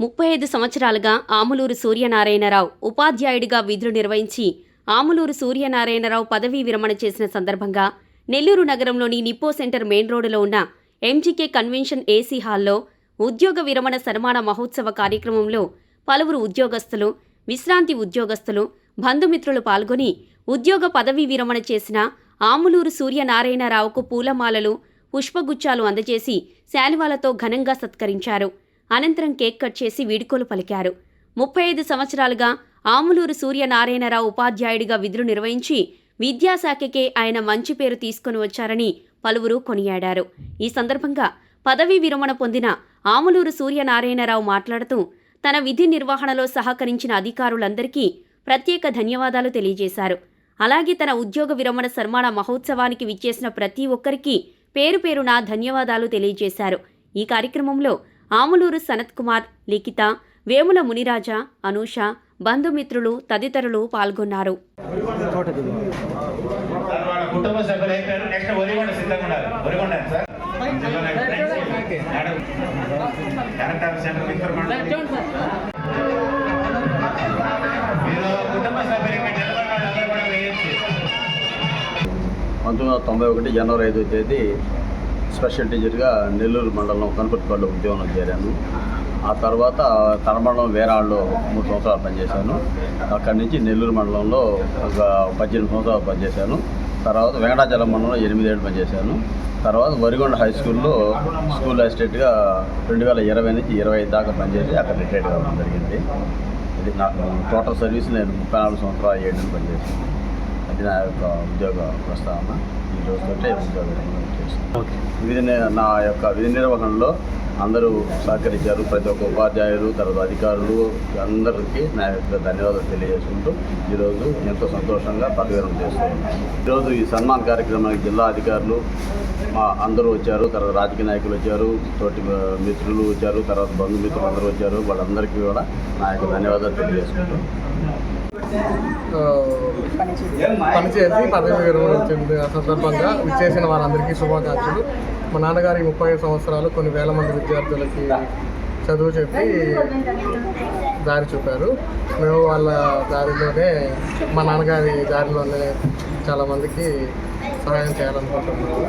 ముప్పై ఐదు సంవత్సరాలుగా ఆములూరు సూర్యనారాయణరావు ఉపాధ్యాయుడిగా విధులు నిర్వహించి ఆములూరు సూర్యనారాయణరావు పదవీ విరమణ చేసిన సందర్భంగా నెల్లూరు నగరంలోని నిప్పో సెంటర్ మెయిన్ రోడ్డులో ఉన్న ఎంజీకే కన్వెన్షన్ ఏసీ హాల్లో ఉద్యోగ విరమణ సన్మాన మహోత్సవ కార్యక్రమంలో పలువురు ఉద్యోగస్తులు విశ్రాంతి ఉద్యోగస్తులు బంధుమిత్రులు పాల్గొని ఉద్యోగ పదవీ విరమణ చేసిన ఆములూరు సూర్యనారాయణరావుకు పూలమాలలు పుష్పగుచ్చాలు అందజేసి శాలువాలతో ఘనంగా సత్కరించారు. అనంతరం కేక్ కట్ చేసి వీడుకోలు పలికారు. ముప్పై ఐదు సంవత్సరాలుగా ఆములూరు సూర్యనారాయణరావు ఉపాధ్యాయుడిగా విధులు నిర్వహించి విద్యాశాఖకే ఆయన మంచి పేరు తీసుకొని వచ్చారని పలువురు కొనియాడారు. ఈ సందర్భంగా పదవీ విరమణ పొందిన ఆములూరు సూర్యనారాయణరావు మాట్లాడుతూ తన విధి నిర్వహణలో సహకరించిన అధికారులందరికీ ప్రత్యేక ధన్యవాదాలు తెలియజేశారు. అలాగే తన ఉద్యోగ విరమణ సన్మాన మహోత్సవానికి విచ్చేసిన ప్రతి ఒక్కరికి పేరు పేరున ధన్యవాదాలు తెలియజేశారు. ఈ కార్యక్రమంలో ఆములూరు సనత్ కుమార్ లిఖిత వేముల మునిరాజా అనూష బంధుమిత్రులు తదితరులు పాల్గొన్నారు. పంతొమ్మిది వందల తొంభై ఒకటి జనవరి ఐదో తేదీ స్పెషల్ టీచర్గా నెల్లూరు మండలం కనుపర్తిపల్లి ఉద్యోగంలో చేరాను. ఆ తర్వాత తరమండలం వేరాళ్ళలో మూడు సంవత్సరాలు పనిచేశాను. అక్కడి నుంచి నెల్లూరు మండలంలో ఒక పద్దెనిమిది సంవత్సరాలు పనిచేశాను. తర్వాత వెంకటాచలం మండలంలో ఎనిమిదేళ్ళు పనిచేశాను. తర్వాత వరిగొండ హై స్కూల్లో స్కూల్ అసిస్టెంట్గా రెండు వేల ఇరవై నుంచి ఇరవై ఐదు దాకా పనిచేసి అక్కడ రిటైర్డ్ కావడం జరిగింది. ఇది నాకు టోటల్ సర్వీస్ నేను ముప్పై నాలుగు సంవత్సరాలు ఏడు పనిచేశాను. అది నా యొక్క ఉద్యోగ ప్రస్తావన ఈ రోజుతోటే ఉద్యోగ విధి నా యొక్క విధి నిర్వహణలో అందరూ సహకరించారు. ప్రతి ఒక్క ఉపాధ్యాయులు తర్వాత అధికారులు అందరికీ నా యొక్క ధన్యవాదాలు తెలియజేసుకుంటూ ఈరోజు ఎంతో సంతోషంగా పదవీరం చేస్తున్నాను ఈరోజు ఈ సన్మాన్ కార్యక్రమానికి జిల్లా అధికారులు మా అందరూ వచ్చారు. తర్వాత రాజకీయ నాయకులు వచ్చారు తోటి మిత్రులు వచ్చారు తర్వాత బంధుమిత్రులు అందరూ వచ్చారు. వాళ్ళందరికీ కూడా నా యొక్క ధన్యవాదాలు తెలియజేసుకుంటాను పనిచేసి పదవి విరమణ సందర్భంగా విచ్చేసిన వారందరికీ శుభాకాంక్షలు. మా నాన్నగారి ముప్పై సంవత్సరాలు కొన్ని వేల మంది విద్యార్థులకి చదువు చెప్పి దారి చూపారు. మేము వాళ్ళ దారిలోనే మా నాన్నగారి దారిలోనే చాలామందికి సహాయం చేయాలనుకుంటున్నాము.